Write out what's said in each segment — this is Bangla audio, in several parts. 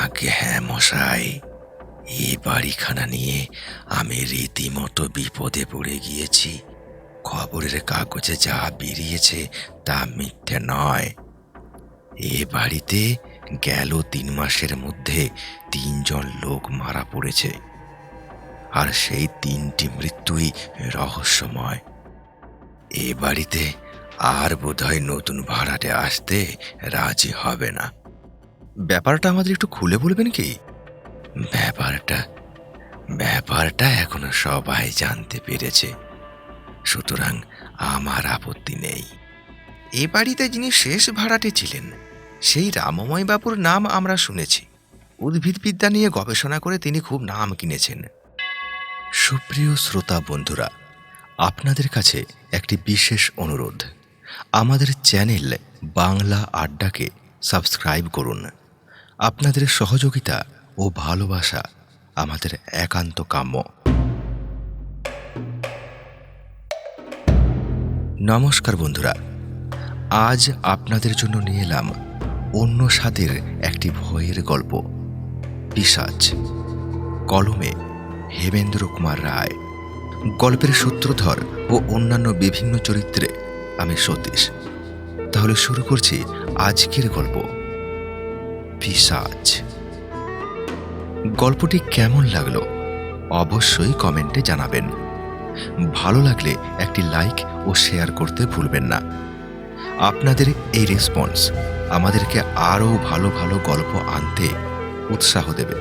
আগে হ্যাঁ মশাই। এই বাড়িখানা নিয়ে আমি রীতিমতো বিপদে পড়ে গিয়েছি। খবরের কাগজে যা বেরিয়েছে তা মিথ্যে নয়। এ বাড়িতে গেল তিন মাসের মধ্যে তিনজন লোক মারা পড়েছে। আর সেই তিনটি মৃত্যুই রহস্যময়। এ বাড়িতে আর বোধহয় নতুন ভাড়াটে আসতে রাজি হবে না। ব্যাপারটা আমাদের একটু খুলে বলবেন কি? ব্যাপারটা ব্যাপারটা এখনও সবাই জানতে পেরেছে। সুতরাং আমার আপত্তি নেই। এ বাড়িতে যিনি শেষ ভাড়াটে ছিলেন, সেই রামময় বাবুর নাম আমরা শুনেছি। উদ্ভিদবিদ্যা নিয়ে গবেষণা করে তিনি খুব নাম কিনেছেন। সুপ্রিয় শ্রোতা বন্ধুরা, আপনাদের কাছে একটি বিশেষ অনুরোধ। আমাদের চ্যানেল বাংলা আড্ডাকে সাবস্ক্রাইব করুন। আপনাদের সহযোগিতা ও ভালোবাসা আমাদের একান্ত কাম্য। নমস্কার বন্ধুরা, আজ আপনাদের জন্য নিয়ে এলাম অন্য স্বাদের একটি ভয়ের গল্প পিসাজ কলমে হেমেন্দ্র কুমার রায়। গল্পের সূত্রধর ও অন্যান্য বিভিন্ন চরিত্রে আমি সতীশ। তাহলে শুরু করছি আজকের গল্প। পিসাজ। গল্পটি কেমন লাগল অবশ্যই কমেন্টে জানাবেন। ভালো লাগলে একটি লাইক ও শেয়ার করতে ভুলবেন না। আপনাদের এই রেসপন্স আমাদেরকে আরও ভালো ভালো গল্প আনতে উৎসাহ দেবে।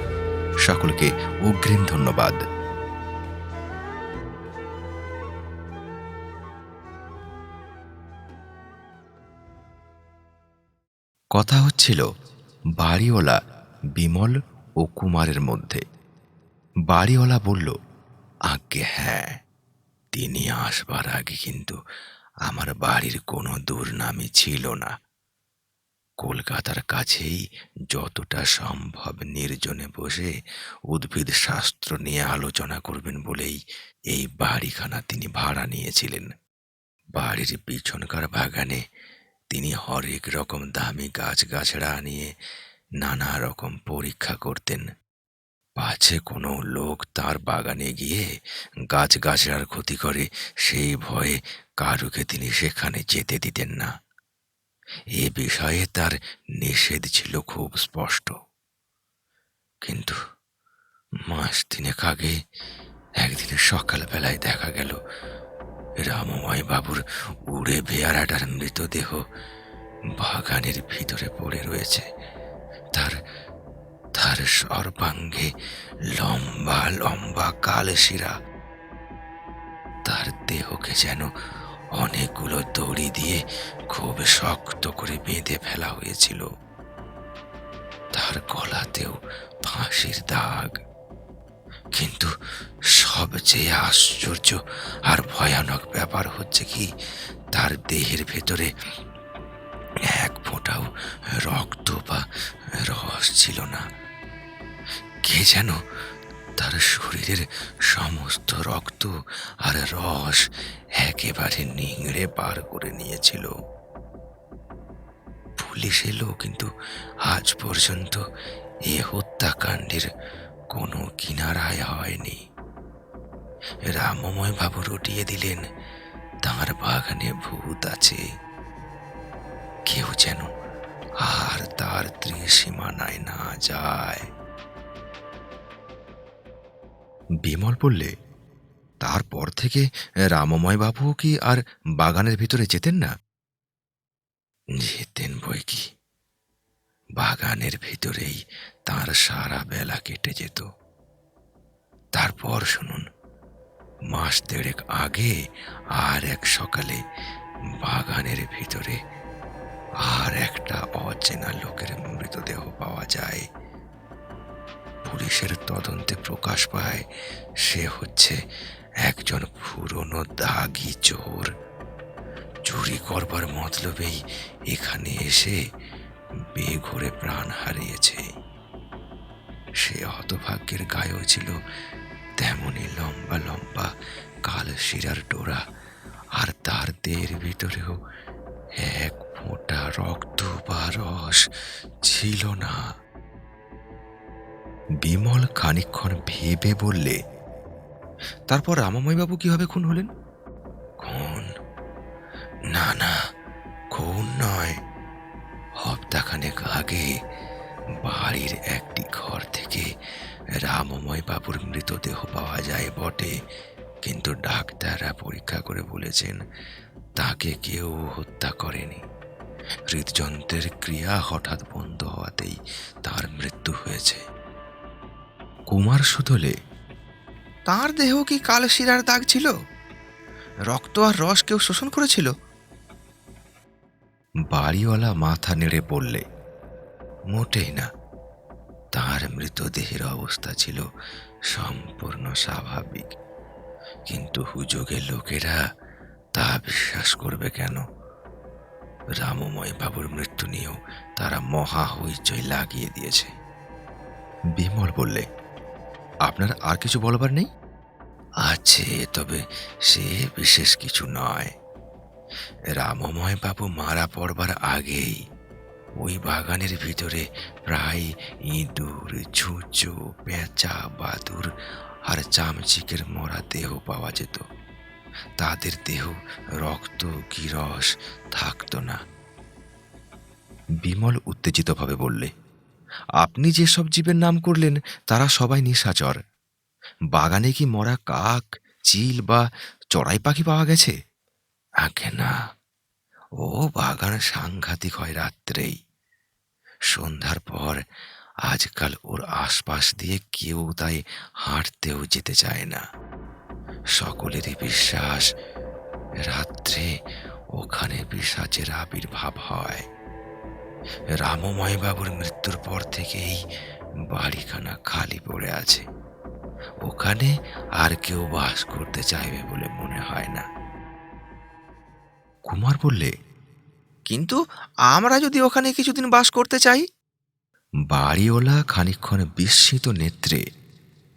সকলকে অগ্রিম ধন্যবাদ। কথা হচ্ছিল বাড়িওয়ালা বিমল ও কুমারের মধ্যে। বাড়িওয়ালা বলল, আজ্ঞে হ্যাঁ তিনি আসবার আগে কিন্তু আমার বাড়ির কোনো দুর্নামই ছিল না। কলকাতার কাছেই যতটা সম্ভব নির্জনে বসে উদ্ভিদ শাস্ত্র নিয়ে আলোচনা করবেন বলেই এই বাড়িখানা তিনি ভাড়া নিয়েছিলেন। বাড়ির পিছনকার বাগানে তিনি হরেক রকম দামি গাছ গাছড়া নিয়ে নানা রকম পরীক্ষা করতেন। পাছে কোনো লোক তার বাগানে গিয়ে গাছ গাছড়ার ক্ষতি করে সেই ভয়ে কারুকে তিনি সেখানে যেতে দিতেন না। এ বিষয়ে তার নিষেধ ছিল খুব স্পষ্ট। কিন্তু মাস তিনেক আগে একদিন সকালবেলায় দেখা গেল রামময় বাবুর উড়ে বেয়ারাটার মৃতদেহ বাগানের ভিতরে পড়ে রয়েছে। তার তার সর্বাঙ্গে লম্বা লম্বা কালশিরা। তার দেহকে যেন অনেকগুলো দড়ি দিয়ে খুব শক্ত করে বেঁধে ফেলা হয়েছিল। তার গলাতেও ফাঁসির দাগ। কিন্তু সবচেয়ে আশ্চর্য আর ভয়ানক ব্যাপার হচ্ছে কি, তার দেহের ভেতরে এক ফোঁটাও রক্ত বা রস ছিল না। কে যেন তার শরীরের সমস্ত রক্ত আর রস একেবারে নিংড়ে বার করে নিয়েছিল। পুলিশ এলো কিন্তু আজ পর্যন্ত এ হত্যাকাণ্ডের কোনো কিনারায় হয়নি। রামময় বাবু রটিয়ে দিলেন তার বাগানে ভূত আছে। কেউ যেন আর তার ত্রিসীমানায় না যায়। বিমল বললে, তারপর থেকে রামময় বাবু কি আর বাগানের ভিতরে যেতেন না? যেতেন বই কি? বাগানের ভিতরেই তার সারা বেলা কেটে যেত। তারপর শুনুন, মাস দেড়েক আগে আর এক সকালে বাগানের ভিতরে আর একটা অচেনা লোকের মৃতদেহ পাওয়া যায়। পুলিশের তদন্তে প্রকাশ পায়, সে হচ্ছে একজন পুরনো দাগি চোর। চুরি করবার মতলবেই এখানে এসে বেঘরে প্রাণ হারিয়েছে। সে হতভাগ্যের গায়েও ছিল তেমনি লম্বা লম্বা কাল শিরার ডোরা, আর তার দেহের ভিতরেও এক ফোঁটা রক্ত বা রস ছিল না। বিমল খানিকক্ষণ ভেবে বললে, তারপর রামাময়বাবু কীভাবে খুন হলেন? খুন? না না, খুন নয়। হপ্তাখানেক আগে বাড়ির একটি ঘর থেকে রামময় বাবুর মৃতদেহ পাওয়া যায় বটে। কিন্তু ডাক্তাররা পরীক্ষা করে বলেছেন, তাকে কেউ হত্যা করেনি। হৃদযন্ত্রের ক্রিয়া হঠাৎ বন্ধ হওয়াতেই তার মৃত্যু হয়েছে। কুমার সুতলে তার দেহ কি কালশিরার দাগ ছিল? রক্ত আর রস কেউ শোষণ করেছিল? বাড়িওয়ালা মাথা নেড়ে পড়লে মোটেই না। তার মৃতদেহের অবস্থা ছিল সম্পূর্ণ স্বাভাবিক। কিন্তু হুজুগের লোকেরা তা বিশ্বাস করবে কেন? রামময় বাবুর মৃত্যু নিয়েও তারা মহা হইচই লাগিয়ে দিয়েছে। বিমল বললে, আপনার আর কিছু বলবার নেই? আছে, তবে সে বিশেষ কিছু নয়। রামময় বাবু মারা পড়বার আগেই ওই বাগানের ভিতরে প্রায় ইঁদুর, ছুঁচো, পেঁচা, বাদুর আর চামচিকের মরা দেহ পাওয়া যেত। তাদের দেহ রক্ত কি থাকতো না। বিমল উত্তেজিতভাবে বললে, আপনি যেসব জীবের নাম করলেন, তারা সবাই নিশাচর। বাগানে কি মরা কাক, চিল বা চড়াই পাখি পাওয়া গেছে? আগে না। ও বাগান সাংঘাতিক হয় রাত্রেই। সন্ধ্যার পর আজকাল ওর আশপাশ দিয়ে কেউ তাই হাঁটতেও যেতে চায় না। সকলেরই বিশ্বাস, রাত্রে ওখানে পিসাচের আবির্ভাব হয়। রামময় বাবুর মৃত্যুর পর থেকেই বাড়িখানা খালি পড়ে আছে। ওখানে আর কেউ বাস করতে চাইবে বলে মনে হয় না। কুমার বললে কিন্তু আমরা যদি ওখানে কিছুদিন বাস করতে চাই? বাড়িওয়ালা খানিকক্ষণ বিস্মিত নেত্রে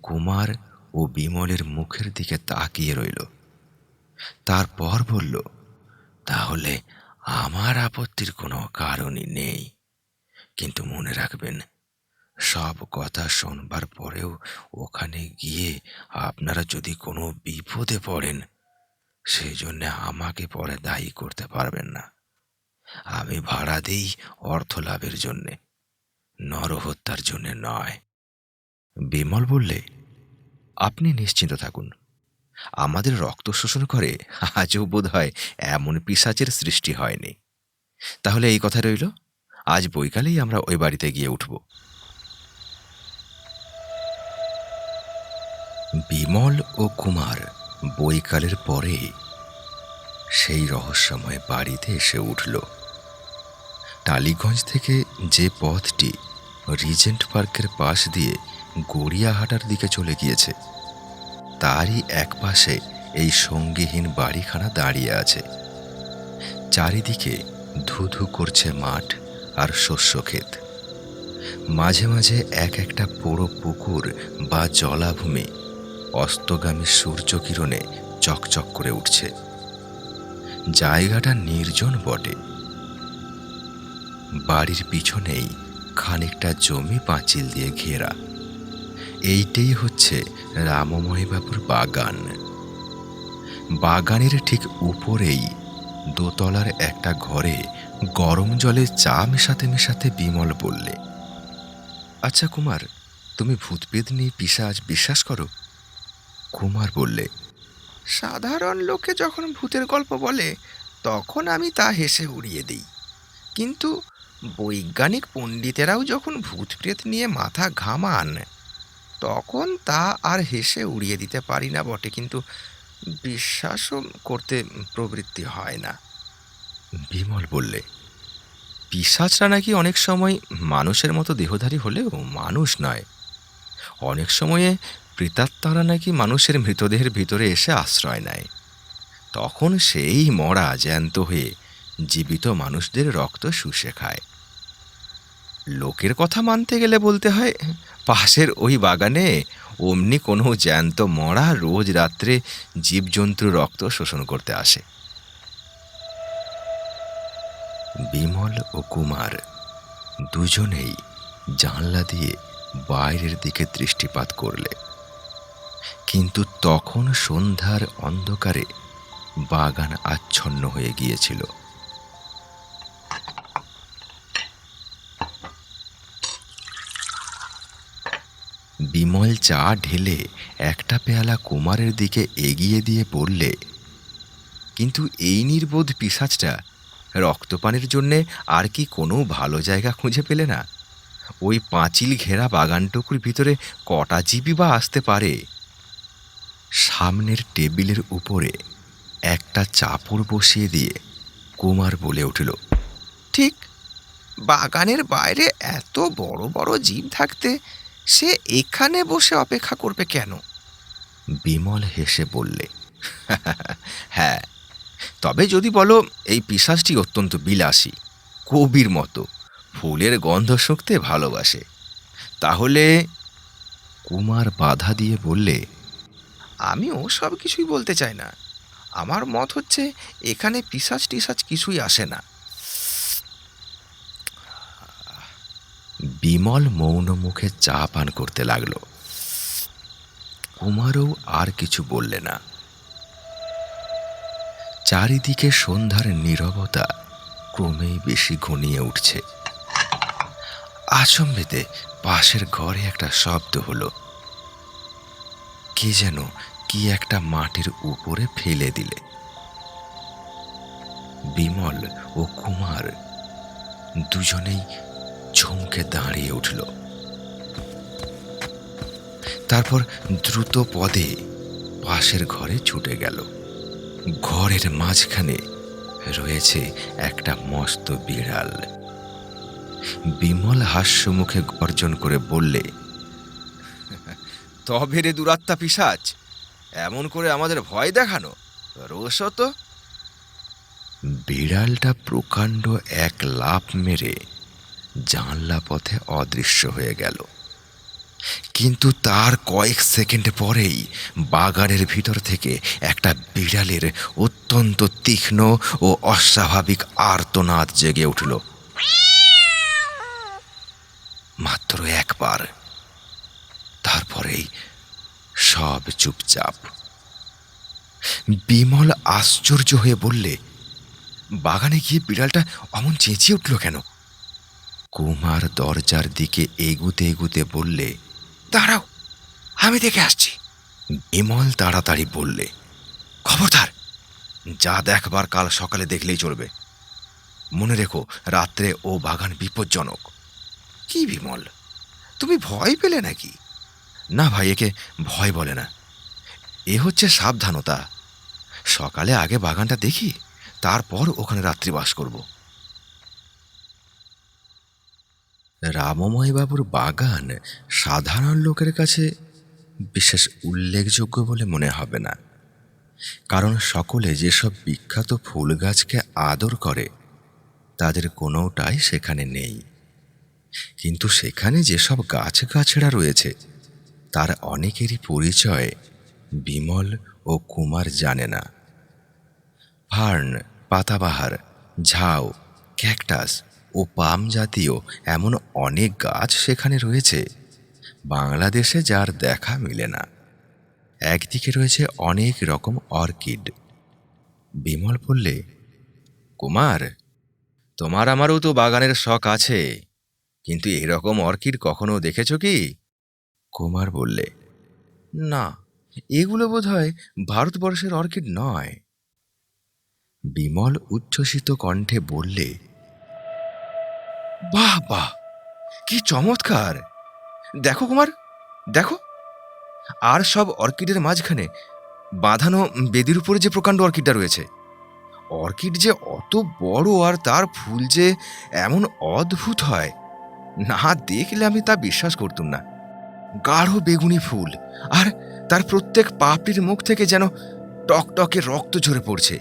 কুমার ও বিমলের মুখের দিকে তাকিয়ে রইল। তারপর বলল তাহলে আমার আপত্তির কোনো কারণই নেই। কিন্তু মনে রাখবেন সব কথা শোনবার পরেও ওখানে গিয়ে আপনারা যদি কোনো বিপদে পড়েন সেই জন্য আমাকে পরে দায়ী করতে পারবেন না। আমি ভাড়া দিই অর্থ লাভের জন্যে, নরহত্যার জন্য নয়। বিমল বললে, আপনি নিশ্চিন্ত থাকুন। আমাদের রক্ত শোষণ করে আজও বোধ হয় এমন পিসাচের সৃষ্টি হয়নি। তাহলে এই কথা রইল, আজ বৈকালেই আমরা ওই বাড়িতে গিয়ে উঠব। বিমল ও কুমার বৈকালের পরে সেই রহস্যময় বাড়িতে এসে উঠল। টালিগঞ্জ থেকে যে পথটি রিজেন্ট পার্কের পাশ দিয়ে গড়িয়াহাটার দিকে চলে গিয়েছে, তারই এক পাশে এই সঙ্গীহীন বাড়িখানা দাঁড়িয়ে আছে। চারিদিকে ধুধু করছে মাঠ আর শস্য ক্ষেত। মাঝে মাঝে এক একটা পোড়ো পুকুর বা জলাভূমি অস্তগামী সূর্যকিরণে চকচক করে উঠছে। জায়গাটা নির্জন বটে। বাড়ির পিছনেই খানিকটা জমি পাঁচিল দিয়ে ঘেরা। এইটাই হচ্ছে রামময় বাবুর বাগান। বাগানের ঠিক উপরেই দোতলার একটা ঘরে গরম জলে চা মেশাতে মেশাতে বিমল বললে আচ্ছা কুমার, তুমি ভূতপেদ নিয়ে পিসাজ বিশ্বাস করো? কুমার বললে সাধারণ লোকে যখন ভূতের গল্প বলে তখন আমি তা হেসে উড়িয়ে দিই। কিন্তু বৈজ্ঞানিক পণ্ডিতেরাও যখন ভূত প্রেত নিয়ে মাথা ঘামান তখন তা আর হেসে উড়িয়ে দিতে পারি না বটে কিন্তু বিশ্বাসও করতে প্রবৃত্তি হয় না। বিমল বললে পিসাচরা নাকি অনেক সময় মানুষের মতো দেহধারী হলেও মানুষ নয়। অনেক সময়ে প্রেতাত্মারা নাকি মানুষের মৃতদেহের ভিতরে এসে আশ্রয় নেয়। তখন সেই মরা জ্যান্ত হয়ে জীবিত মানুষদের রক্ত শুষে খায়। লোকের কথা মানতে গেলে বলতে হয়, পাশের ওই বাগানে অমনি কোনো জ্যান্ত মরা রোজ রাত্রে জীবজন্তুর রক্ত শোষণ করতে আসে। বিমল ও কুমার দুজনেই জানলা দিয়ে বাইরের দিকে দৃষ্টিপাত করলে। কিন্তু তখন সন্ধ্যার অন্ধকারে বাগান আচ্ছন্ন হয়ে গিয়েছিল। বিমল চা ঢেলে একটা পেয়ালা কুমারের দিকে এগিয়ে দিয়ে বললে, কিন্তু এই নির্বোধ পিসাজটা রক্তপানের জন্যে আর কি কোনো ভালো জায়গা খুঁজে পেলে না? ওই পাঁচিল ঘেরা বাগানটুকুর ভিতরে কটা জীবই বা আসতে পারে? সামনের টেবিলের উপরে একটা চাপড় বসিয়ে দিয়ে কুমার বলে উঠল, ঠিক, বাগানের বাইরে এত বড় বড় জীব থাকতে সে এখানে বসে অপেক্ষা করবে কেন? বিমল হেসে বললে হ্যাঁ তবে যদি বলো, এই পিসাসটি অত্যন্ত বিলাসী, কবির মতো, ফুলের গন্ধ শুঁকতে ভালোবাসে। তাহলে? কুমার বাধা দিয়ে বললে আমি ও সব কিছুই বলতে চাই না। আমার মত হচ্ছে, এখানে পিসাজ টিসাজ কিছুই আসে না। বিমল মৌন মুখে চা পান করতে লাগল। কুমারও আর কিছু বললে না। চারিদিকে সন্ধ্যার নীরবতা ক্রমেই বেশি ঘনিয়ে উঠছে। আচম্বিতে পাশের ঘরে একটা শব্দ হলো। কে যেন কি একটা মাটির উপরে ফেলে দিলে। বিমল ও কুমার দুজনেই চমকে দাঁড়িয়ে উঠল। তারপর দ্রুত পদে পাশের ঘরে ছুটে গেল। ঘরের মাঝখানে রয়েছে একটা মস্ত বিড়াল। বিমল হাস্য মুখে গর্জন করে বললে, তবে রে দুরাত্মা পিসাচ এমন করে আমাদের ভয় দেখানো? রোষ তো। বিড়ালটা প্রকাণ্ড এক লাফ মেরে জানলা পথে অদৃশ্য হয়ে গেল। কিন্তু তার কয়েক সেকেন্ড পরেই বাগানের ভিতর থেকে একটা বিড়ালের অত্যন্ত তীক্ষ্ণ ও অস্বাভাবিক আর্তনাদ জেগে উঠল। মাত্র একবার। তারপরেই সব চুপচাপ। বিমল আশ্চর্য হয়ে বললে, বাগানে গিয়ে বিড়ালটা অমন চেঁচিয়ে উঠল কেন? কুমার দরজার দিকে এগুতে এগুতে বললে, দাঁড়াও, আমি দেখে আসছি। বিমল তাড়াতাড়ি বললে, খবরদার, যা দেখবার কাল সকালে দেখলেই চলবে। মনে রেখো, রাত্রে ও বাগান বিপজ্জনক। কি বিমল? তুমি ভয় পেলে নাকি? না ভাই, একে ভয় বলে না। এ হচ্ছে সাবধানতা। সকালে আগে বাগানটা দেখি, তারপর ওখানে রাত্রিবাস করব। রামময়বাবুর বাগান সাধারণ লোকের কাছে বিশেষ উল্লেখযোগ্য বলে মনে হবে না। কারণ সকলে যেসব বিখ্যাত ফুল গাছকে আদর করে, তাদের কোনোটাই সেখানে নেই। কিন্তু সেখানে যেসব গাছ গাছড়া রয়েছে তার অনেকেরই পরিচয় বিমল ও কুমার জানে না। ফার্ন পাতাবাহার, ঝাউ, ক্যাকটাস ও পাম জাতীয় এমন অনেক গাছ সেখানে রয়েছে। বাংলাদেশে যার দেখা মিলে না। একদিকে রয়েছে অনেক রকম অর্কিড। বিমল বললে, কুমার, তোমার আমারও তো বাগানের শখ আছে। কিন্তু এরকম অর্কিড কখনো দেখেছ কি? কুমার বললে, না, এগুলো বোধ হয় ভারতবর্ষের অর্কিড নয়। বিমল উচ্ছ্বসিত কণ্ঠে বললে, বাহ বাহ, কি চমৎকার! দেখো কুমার, দেখো। আর সব অর্কিডের মাঝখানে বাঁধানো বেদির উপরে যে প্রকাণ্ড অর্কিডটা রয়েছে, অর্কিড যে অত বড় আর তার ফুল যে এমন অদ্ভুত হয়, না দেখলে আমি তা বিশ্বাস করতুম না। গাঢ় বেগুনি ফুল, আর তার প্রত্যেক পাপড়ির মুখ থেকে যেন টকটকে রক্ত ঝরে পড়ছে।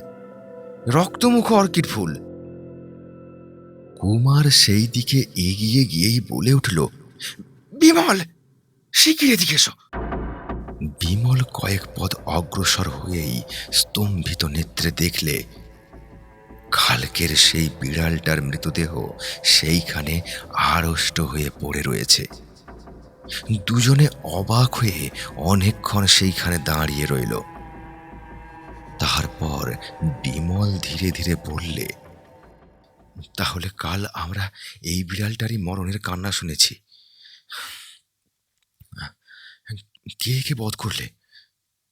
রক্তমুখ অর্কিড ফুল। কুমার সেই দিকে এগিয়ে গিয়েই বলে উঠল, বিমল, শিগগির এদিকে এসো। বিমল কয়েক পদ অগ্রসর হয়েই স্তম্ভিত নেত্রে দেখলে, খালকের সেই বিড়ালটার মৃতদেহ সেইখানে আড়ষ্ট হয়ে পড়ে রয়েছে। দুজনে অবাক হয়ে অনেকক্ষণ সেইখানে দাঁড়িয়ে রইল। তারপর বিমল ধীরে ধীরে বললে, তাহলে কাল আমরা এই বিড়ালটারই মরণের কান্না শুনেছি। কে কে বধ করলে?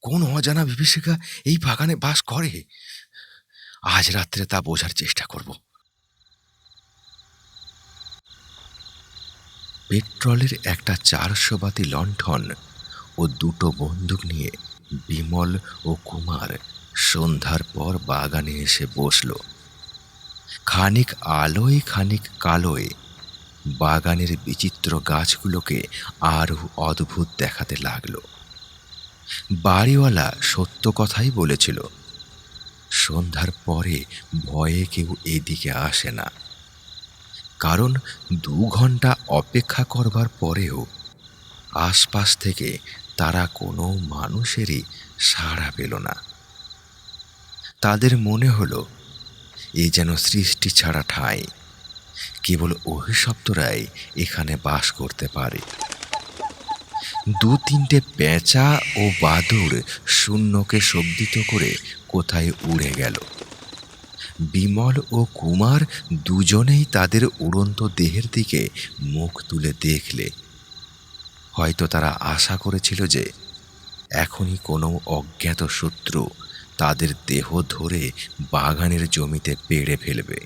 কোন অজানা বিভীষিকা এই বাগানে বাস করে? আজ রাত্রে তা বোঝার চেষ্টা করব। পেট্রোলের একটা চারশো বাতি লণ্ঠন ও দুটো বন্দুক নিয়ে বিমল ও কুমার সন্ধ্যার পর বাগানে এসে বসল। খানিক আলোয়, খানিক কালোয় বাগানের বিচিত্র গাছগুলোকে আরও অদ্ভুত দেখাতে লাগল। বাড়িওয়ালা সত্য কথাই বলেছিল, সন্ধ্যার পরে ভয়ে কেউ এদিকে আসে না। কারণ দু ঘণ্টা অপেক্ষা করবার পরেও আশপাশ থেকে তারা কোনো মানুষেরই সাড়া পেল না। তাদের মনে হলো, এ যেন সৃষ্টি ছাড়া ঠাঁই। কেবল অভিশপ্তরাই এখানে বাস করতে পারে। দু তিনটে পেঁচা ও বাদুর শূন্যকে শব্দিত করে কোথায় উড়ে গেল। বিমল ও কুমার দুজনেই তাদের উড়ন্ত দেহের দিকে মুখ তুলে দেখলে। হয়তো তারা আশা করেছিল যে এখনই কোনো অজ্ঞাত শত্রু তাদের দেহ ধরে বাগানের জমিতে পেড়ে ফেলবে।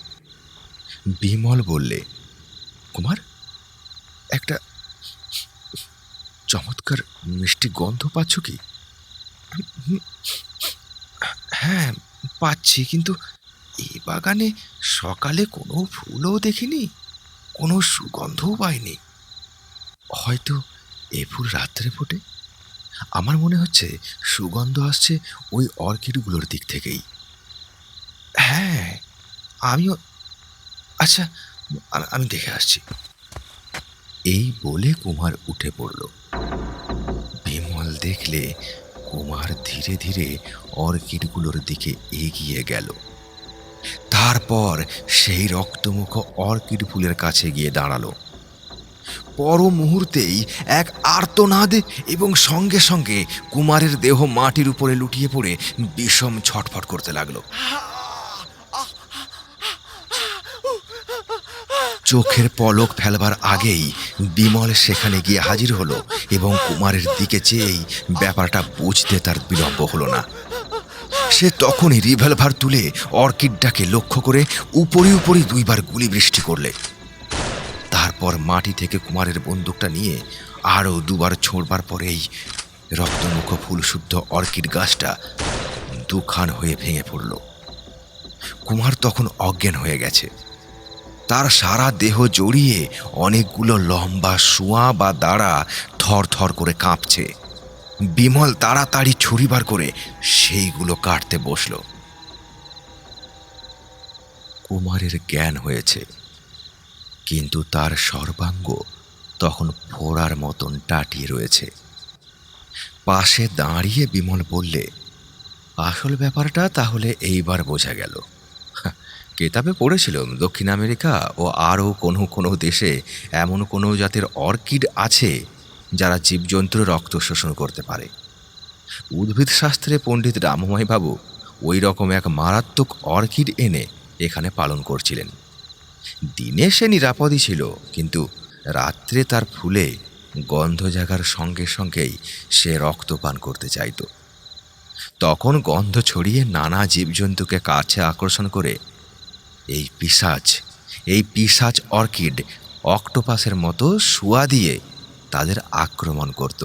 বিমল বললে, কুমার, একটা চমৎকার মিষ্টি গন্ধ পাচ্ছ কি? হ্যাঁ পাচ্ছি, কিন্তু এই বাগানে সকালে কোনো ফুলও দেখিনি, কোনো সুগন্ধও পাইনি। হয়তো এ ফুল রাত্রে ফোটে। আমার মনে হচ্ছে সুগন্ধ আসছে ওই অর্কিডগুলোর দিক থেকেই। হ্যাঁ আমিও আচ্ছা আমি দেখে আসছি। এই বলে কুমার উঠে পড়ল। বিমল দেখলে কুমার ধীরে ধীরে অর্কিডগুলোর দিকে এগিয়ে গেল। তারপর সেই রক্তমুখ অর্কিড ফুলের কাছে গিয়ে দাঁড়াল। পর মুহূর্তেই এক আর্তনাদ এবং সঙ্গে সঙ্গে কুমারের দেহ মাটির উপরে লুটিয়ে পড়ে বিষম ছটফট করতে লাগল। চোখের পলক ফেলবার আগেই বিমল সেখানে গিয়ে হাজির হলো এবং কুমারের দিকে চেয়েই ব্যাপারটা বুঝতে তার বিলম্ব হলো না। সে তখনই রিভলভার তুলে অর্কিডটাকে লক্ষ্য করে উপরি উপরি দুইবার গুলি বৃষ্টি করলে। তারপর মাটি থেকে কুমারের বন্দুকটা নিয়ে আরও দুবার ছোড়বার পরেই রক্তমুখ ফুলশুদ্ধ অর্কিড গাছটা দুখান হয়ে ভেঙে পড়ল। কুমার তখন অজ্ঞান হয়ে গেছে। তার সারা দেহ জড়িয়ে অনেকগুলো লম্বা শুয়া বা দাঁড়া থর থর করে কাঁপছে। বিমল তাড়াতাড়ি ছুরি বার করে সেইগুলো কাটতে বসল। কুমারের জ্ঞান হয়েছে, কিন্তু তার সর্বাঙ্গ তখন ফোড়ার মতন টাটিয়ে রয়েছে। পাশে দাঁড়িয়ে বিমল বললে, আসল ব্যাপারটা তাহলে এইবার বোঝা গেল। কেতাবে পড়েছিলাম, দক্ষিণ আমেরিকা ও আরও কোনো কোনো দেশে এমন কোনো জাতের অর্কিড আছে যারা জীবজন্তুর রক্ত শোষণ করতে পারে। উদ্ভিদ শাস্ত্রে পণ্ডিত রামময় বাবু ওই রকম এক মারাত্মক অর্কিড এনে এখানে পালন করছিলেন। দিনে সে নিরাপদই ছিল, কিন্তু রাত্রে তার ফুলে গন্ধ জাগার সঙ্গে সঙ্গেই সে রক্ত পান করতে চাইতো। তখন গন্ধ ছড়িয়ে নানা জীবজন্তুকে কাছে আকর্ষণ করে এই পিসাচ এই পিসাচ অর্কিড অক্টোপাসের মতো শুয়া দিয়ে তাদের আক্রমণ করত।